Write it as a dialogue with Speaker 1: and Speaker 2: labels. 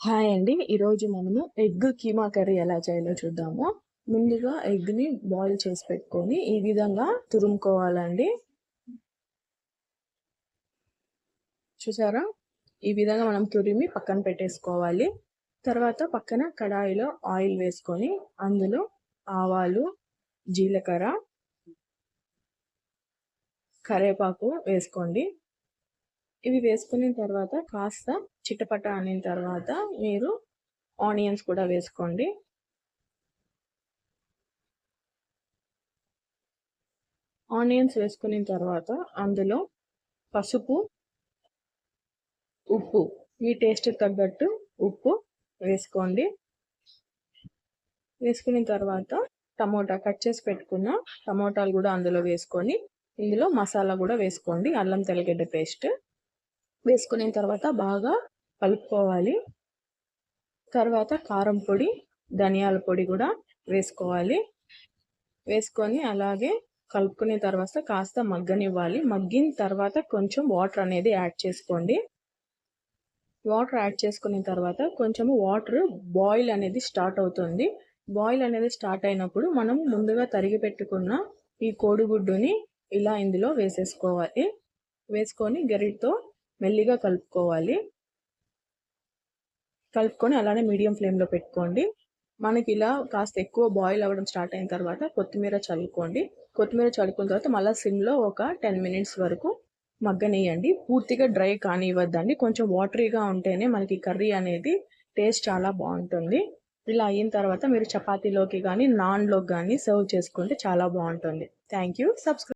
Speaker 1: Hi అండి. ఈరోజు మనము ఎగ్ కీమా కర్రీ ఎలా చేయాలో చూద్దాము. ముందుగా ఎగ్ని బాయిల్ చేసి పెట్టుకొని ఈ విధంగా తురుముకోవాలండి. చూసారా? ఈ విధంగా మనం తురిమి పక్కన పెట్టేసుకోవాలి. తర్వాత పక్కన కడాయిలో ఆయిల్ వేసుకొని అందులో ఆవాలు జీలకర్ర కరేపాకు వేసుకోండి. ఇవి వేసుకున్న తర్వాత కాస్త చిటపట అనిన తర్వాత మీరు ఆనియన్స్ కూడా వేసుకోండి. ఆనియన్స్ వేసుకున్న తర్వాత అందులో పసుపు ఉప్పు మీ టేస్ట్ తగ్గట్టు ఉప్పు వేసుకోండి. వేసుకున్న తర్వాత టమోటా కట్ చేసి పెట్టుకున్న టమోటాలు కూడా అందులో వేసుకొని ఇందులో మసాలా కూడా వేసుకోండి అల్లం తెల్లగడ్డ పేస్ట్. వేసుకున్న తర్వాత బాగా కలుపుకోవాలి. తర్వాత కారం పొడి ధనియాల పొడి కూడా వేసుకోవాలి. వేసుకొని అలాగే కలుపుకునే తర్వాత కాస్త మగ్గనివ్వాలి. మగ్గిన తర్వాత కొంచెం వాటర్ అనేది యాడ్ చేసుకోండి. వాటర్ యాడ్ చేసుకున్న తర్వాత కొంచెము వాటర్ బాయిల్ అనేది స్టార్ట్ అవుతుంది. బాయిల్ అనేది స్టార్ట్ అయినప్పుడు మనం ముందుగా తరిగి పెట్టుకున్న ఈ కోడిగుడ్డుని ఇలా ఇందులో వేసేసుకోవాలి. వేసుకొని గరిటతో మెల్లిగా కలుపుకోవాలి. కలుపుకొని అలానే మీడియం ఫ్లేమ్లో పెట్టుకోండి. మనకి ఇలా కాస్త ఎక్కువ బాయిల్ అవ్వడం స్టార్ట్ అయిన తర్వాత కొత్తిమీర చల్లుకోండి. కొత్తిమీర చల్లుకున్న తర్వాత మళ్ళీ సిమ్లో ఒక టెన్ మినిట్స్ వరకు మగ్గనేయండి. పూర్తిగా డ్రై కానివ్వద్దండి. కొంచెం వాటరీగా ఉంటేనే మనకి కర్రీ అనేది టేస్ట్ చాలా బాగుంటుంది. ఇలా అయిన తర్వాత మీరు చపాతీలోకి కానీ నాన్లోకి కానీ సర్వ్ చేసుకుంటే చాలా బాగుంటుంది. Thank you. సబ్స్క్రైబ్